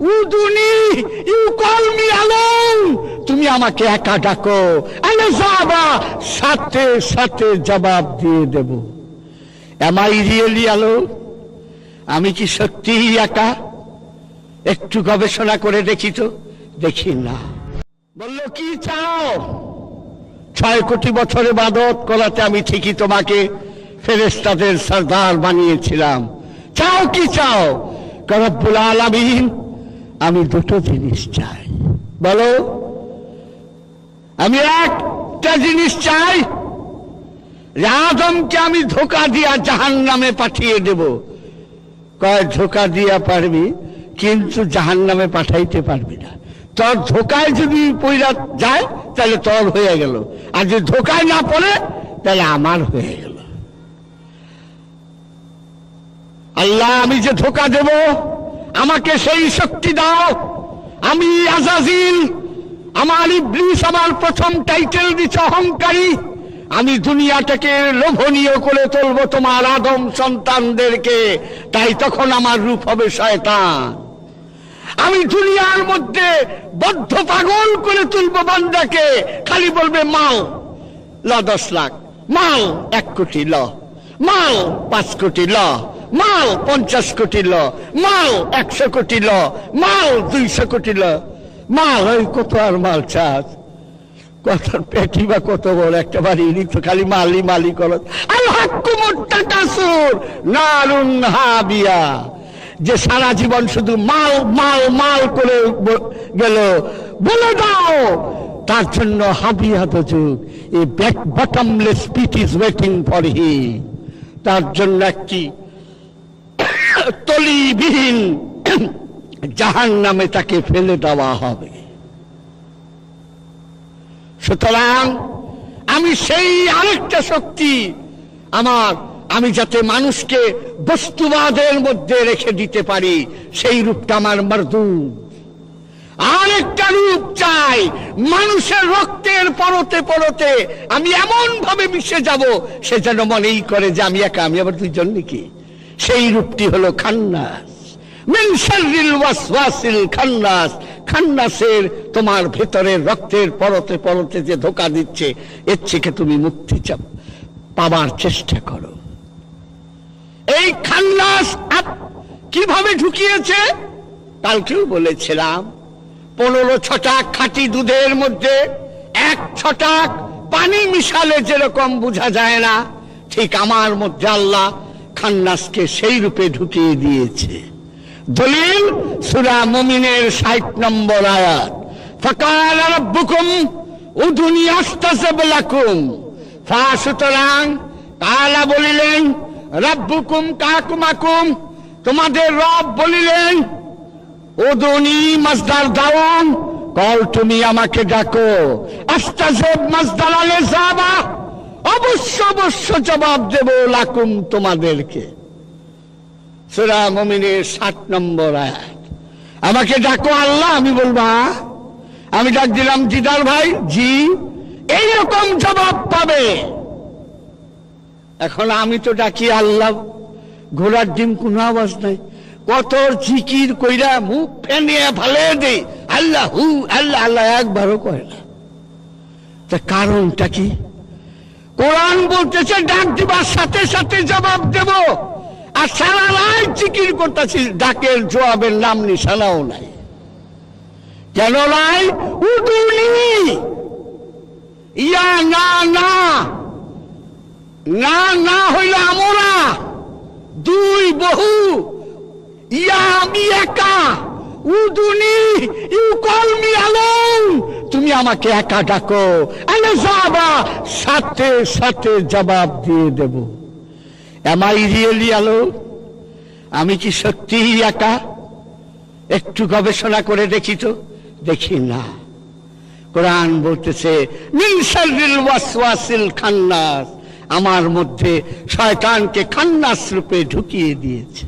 উদুনি you call me তুমি আমাকে একা ডাকো। আরে যাবা, সাথে সাথে জবাব দিয়ে দেব। এম আই রিয়েলি আলো আমি কি সত্যিই একা? একটু গবেষণা করে দেখি তো। দেখি না। বলল, কি চাও? ছয় কোটি বছরে বাদত করাতে আমি ঠিকই তোমাকে ফেরেস্তাদের সর্দার বানিয়েছিলাম। চাও কি চাও? করব্বুল আলামিন আমি দুটো জিনিস চাই। বলো। আমি একটা জিনিস চাই আদমকে আমি ধোকা দিয়া জাহান নামে পাঠিয়ে দেব। কয়, ধোকা দিয়া পারবি, কিন্তু জাহান নামে পাঠাইতে পারবি না। তোর ধোকায় যদি পইরা যায়, তাহলে তোর হয়ে গেল। আর যদি ধোকায় না পড়ে, তাহলে আমার হয়ে গেল। আল্লাহ, আমি যে ধোকা দেব আমাকে সেই শক্তি দাও। আমি আজাজিল, আমার ইবলিস আমার প্রথম টাইটেল দিচ্ছে অহংকারী। আমি দুনিয়াটাকে লোভনীয় করে তুলবো তোমার আদম সন্তানদেরকে। তাই তখন আমার রূপ হবে শয়তান। আমি দুনিয়ার মধ্যে বদ্ধ পাগল করে তুলবো বান্দাকে। খালি বলবে, মাল, ল দশ লাখ, মাল এক কোটি, ল, মাল পাঁচ কোটি, ল মাল পঞ্চাশ কোটি ল, মাল একশো কোটি ল, মাল দুইশো কোটি ল। মাল ওই কত আর মাল চাষ কত পেটি বা কত বড় একটা বাড়ি, ইনি তো খালি মালি মালি হাবিয়া যে সারা জীবন শুধু মাল মাল মাল করে গেল। বলে দাও, তার জন্য হাবিয়া তো যুগ। এই back bottomless pit is waiting for he তার জন্য একটি তলিবিহীন জাহান নামে তাকে ফেলে দেওয়া হবে। সুতরাং আমি সেই আরেকটা শক্তি আমার, আমি যাতে মানুষকে বস্তুবাদের মধ্যে রেখে দিতে পারি, সেই রূপটা আমার মরদুদ আরেকটা রূপ চাই, মানুষের রক্তের পরতে পরতে আমি এমন ভাবে মিশে যাব, সে যেন মনেই করে যে আমি একা, আমি আবার দুইজন নাকি? সেই রূপটি হলো খান্নাস। খান্নাস। খান্নাসের তোমার ভেতরের রক্তের পরতে পরতে যে ধোকা দিচ্ছে, এর থেকে তুমি মুক্তি চাও পাবার চেষ্টা করো। এই খান্নাস কীভাবে ঢুকিয়েছে? কালকেও বলেছিলাম, পনেরো ছটাক খাঁটি দুধের মধ্যে এক ছটাক পানি মিশালে যেরকম বোঝা যায় না, ঠিক আমার মধ্যে আল্লাহ খান্নাসকে সেই রূপে ঢুকিয়ে দিয়েছে। দলিল, সুরা মুমিনের ষাট নম্বর আয়াত। ফকাল রব্বুকুম উদুনি আস্তাসব লাকুম। ফা, সুতরাং তাআলা বলিলেন, রব্বুকুম কাকুমাকুম, তোমাদের রব বলিলেন ওদনি মাজদার দাওন কল তুমি আমাকে ডাকো। আস্তাজেব মাজদার আলে যাবা। অবশ্য অবশ্য জবাব দেব লাকুম তোমাদেরকে। সুরা মমিনের সাত নম্বর আয়াত। আমাকে ডাকো আল্লাহ, আমি বলব। আমি ডাক দিলাম দিদার ভাই, জি, এইরকম জবাব পাবে? এখন আমি তো ডাকি আল্লাহ, ঘোড়ার ডিম কোনো আওয়াজ নাই। কত জিকির কইরা মুখ ফেনিয়ে ফালে দে। আল্লাহ হু আল্লাহ আল্লাহ একবারও কয় না। তা কারণটা কি? কোরআন বলতেছে, ডাক দিবার সাথে সাথে জবাব দেব। আর সারা রাত জিকির করতেছি, ডাকের জবাবের নাম নিশানাও নাই। কেন নাই? উদুনি। ইয়া না না। না না হইল আমরা দুই বহু। ইয়া আমি একা। উদুনি তুমি আমাকে একা ডাকো। যাবা সাথে সাথে জবাব দিয়ে দেব। এম রিয়েলি আলো আমি কি সত্যিই একা? একটু গবেষণা করে দেখি তো। দেখি না। কোরআন বলতেছে খান্নাস। আমার মধ্যে শয়তানকে খান্নাস রূপে ঢুকিয়ে দিয়েছে।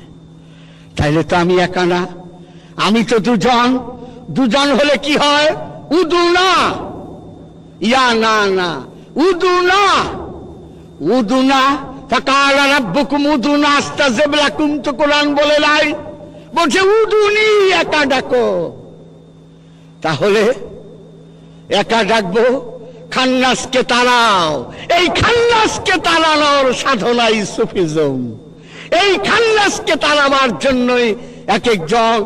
তাইলে তো আমি একা না? আমি তো দুজন। দুজন হলে কি হয়? উদু না। ইয়া না না। উদু না। উদু না। ফাকাল রাব্বুকুম উদুনা আস্তাজিব লাকুম তো বলে নাই। বলছে উদুনি একা ডাকো। তাহলে একা ডাকবো? খান্নাসকে তাড়াও। এই খান্নাসকে তাড়ানোর সাধনাই সুফিজম। এই খান্নাসকে তাড়াবার জন্যই এক একজন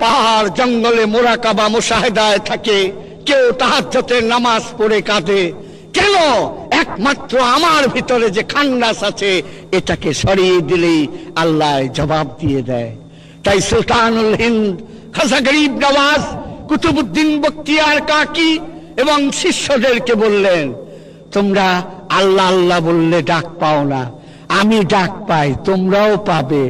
পাহাড় জঙ্গলে মোরাকাবা মোশাহেদায় থাকে। কেউ তাহাজ্জতের নামাজ পড়ে কাঁদে। কেন? একমাত্র আমার ভিতরে যে খান্নাস আছে, এটাকে সরিয়ে দিলেই আল্লাহ জবাব দিয়ে দেয়। তাই সুলতানুল হিন্দ খাসা গরিব নওয়াজ কুতুবুদ্দিন বক্তিয়ার কাকি এবং শিষ্যদেরকে বললেন, তোমরা আল্লাহ আল্লাহ বললে ডাক পাও না। আমি ডাক পাই, তোমরাও পাবে।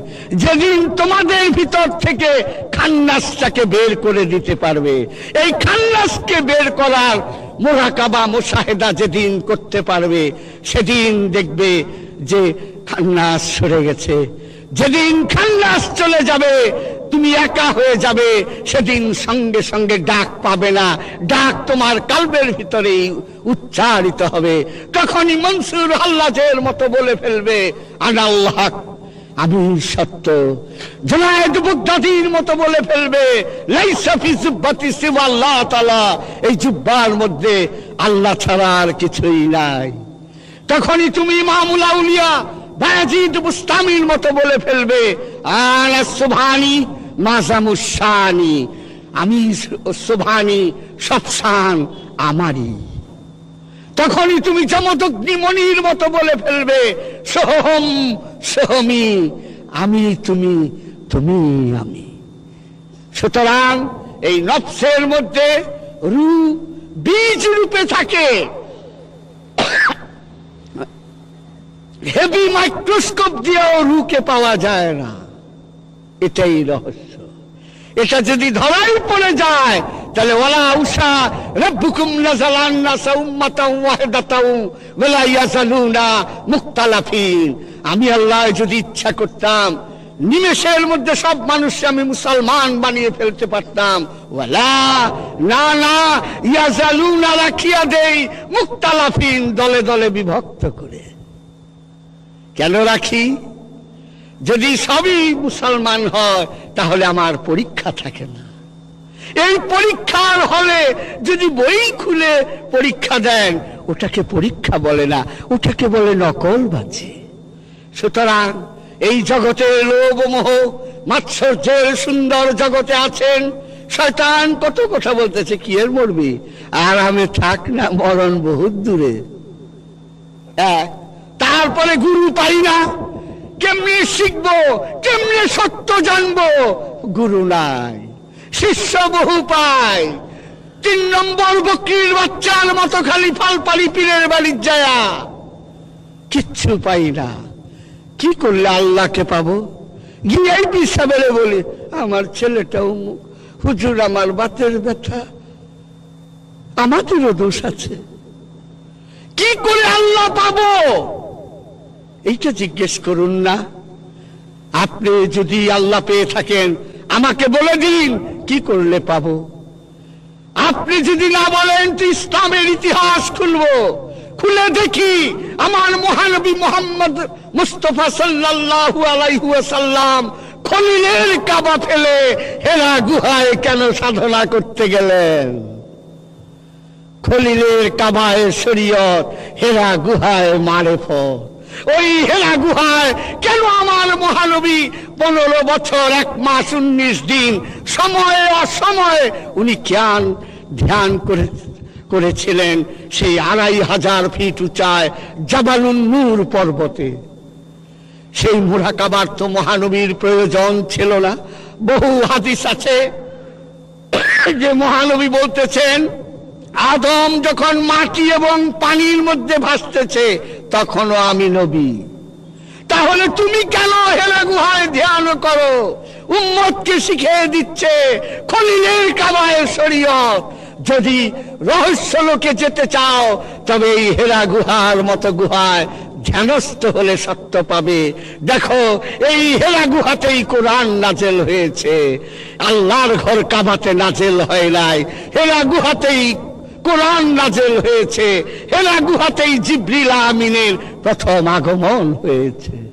যেদিন তোমাদের ভিতর থেকে খান্নাসটাকে বের করে দিতে পারবে। এই খান্নাসকে বের করার মোরাকাবা মোশাহেদা যেদিন করতে পারবে, সেদিন দেখবে যে খান্নাস সরে গেছে। যেদিন খান্নাস চলে যাবে তুমি একা হয়ে যাবে, সেদিন সঙ্গে সঙ্গে ডাক পাবে না। ডাক তোমার কালবের ভিতরেই উচ্চারিত হবে। তখনই মনসুর হাল্লাজের মতো বলে ফেলবে আনাল্লাহ আমি সত্য। জুনায়েদ বুগদাদির মতো বলে ফেলবে আল্লাহ তাআলা। এই জুব্বার মধ্যে আল্লাহ ছাড়া আর কিছুই নাই। তখনই তুমি ইমামুল আউলিয়া বায়াজিদ বুস্তামির মতো বলে ফেলবে, আনা সুবহানি মাজামুসানি, আমি সুবহানি সব শান আমারই। তখনই তুমি মনির মতো বলে ফেলবে, সোহম, সোহমি, আমি তুমি তুমি আমি। সুতরাং এই নফসের মধ্যে রু, বীজ রূপে থাকে। হেভি মাইক্রোস্কোপ দিয়েও রুকে পাওয়া যায় না। এটাই রহস্য। এটা যদি ধরাই পড়ে যায়, তাহলে ওলা উষা রব্বুকুম নাজালান নাসা ইয়াজালুনা মুখতালাফিন। আমি আল্লাহ যদি ইচ্ছা করতাম, নিমেষের মধ্যে সব মানুষকে আমি মুসলমান বানিয়ে ফেলতে পারতাম। ওয়ালা না না, ইয়াজালুনা রাখিয়া দেই মুখতালাফিন দলে দলে বিভক্ত করে। কেন রাখি? যদি সবই মুসলমান হয়, তাহলে আমার পরীক্ষা থাকে না। এই পরীক্ষার হলে যদি বই খুলে পরীক্ষা দেন, ওটাকে পরীক্ষা বলে না, ওটাকে বলে নকল বাজি। সুতরাং এই জগতে লোভ মোহ মাৎসর্যের সুন্দর জগতে আছেন, শয়তান কত কথা বলতেছে, কি এর মরবি? আর আমি থাক না, মরণ বহুত দূরে। এক তারপরে গুরু পাই না কেমনি শিখব, কেমনি সত্য জানব? গুরু নাই, শিষ্য বহু পায়। তিন নম্বর বকরির বাচ্চার মতো খালি ফালপালি পীরের বাড়ির যায়া। কিচ্ছু পাই না। কি করলে আল্লাহকে পাবো? গিয়েই পিসাবেলে বলি, আমার ছেলেটাও হুজুর আমার বাতের ব্যথা। আমাদেরও দোষ আছে। কি করে আল্লাহ পাবো? এইটা জিজ্ঞেস করুন না। আপনি যদি আল্লাহ পেয়ে থাকেন, আমাকে বলে দিন, কি করলে পাবো? আপনি যদি না বলেন ইসলামের ইতিহাস খুলবো। খুলে দেখি, আমার মহানবী মোহাম্মদ মুস্তফা সাল্লাল্লাহু আলাইহি ওয়াসাল্লাম খলিলের কাবা ফেলে হেরা গুহায় কেন সাধনা করতে গেলেন? খলিলের কাবায় শরীয়ত, হেরা গুহায় মারেফত। ওই হেরা গুহায় কেন আমার মহানবী পনেরো বছর, এক মাস, উনিশ দিন, সময়ে অসময়ে উনি জ্ঞান ধ্যান করে, করেছিলেন সেই আড়াই হাজার ফিট উঁচায় জাবালুন নূর পর্বতে। সেই মুরাকাবার তো মহানবীর প্রয়োজন ছিল না। বহু হাদিস আছে যে মহানবী বলতেছেন, আদম যখন মাটি এবং পানির মধ্যে ভাসতেছে তখনও আমি নবী। তাহলে তুমি কেন হেলা গুহায় ধ্যান করো? উম্মতকে শিখিয়ে দিচ্ছে খলিলের কাবায় শরীয়ত। যদি রহস্য লোকে যেতে চাও, তবে এই হেরা গুহার মতো গুহায় ধ্যানস্থ হলে সত্য পাবে। দেখো, এই হেরা গুহাতেই কোরআন নাজেল হয়েছে। আল্লাহর ঘর কাবাতে নাজেল হয় নাই। হেরা গুহাতেই কোরআন নাজেল হয়েছে। হেরা গুহাতেই জিব্রিল আমিনের প্রথম আগমন হয়েছে।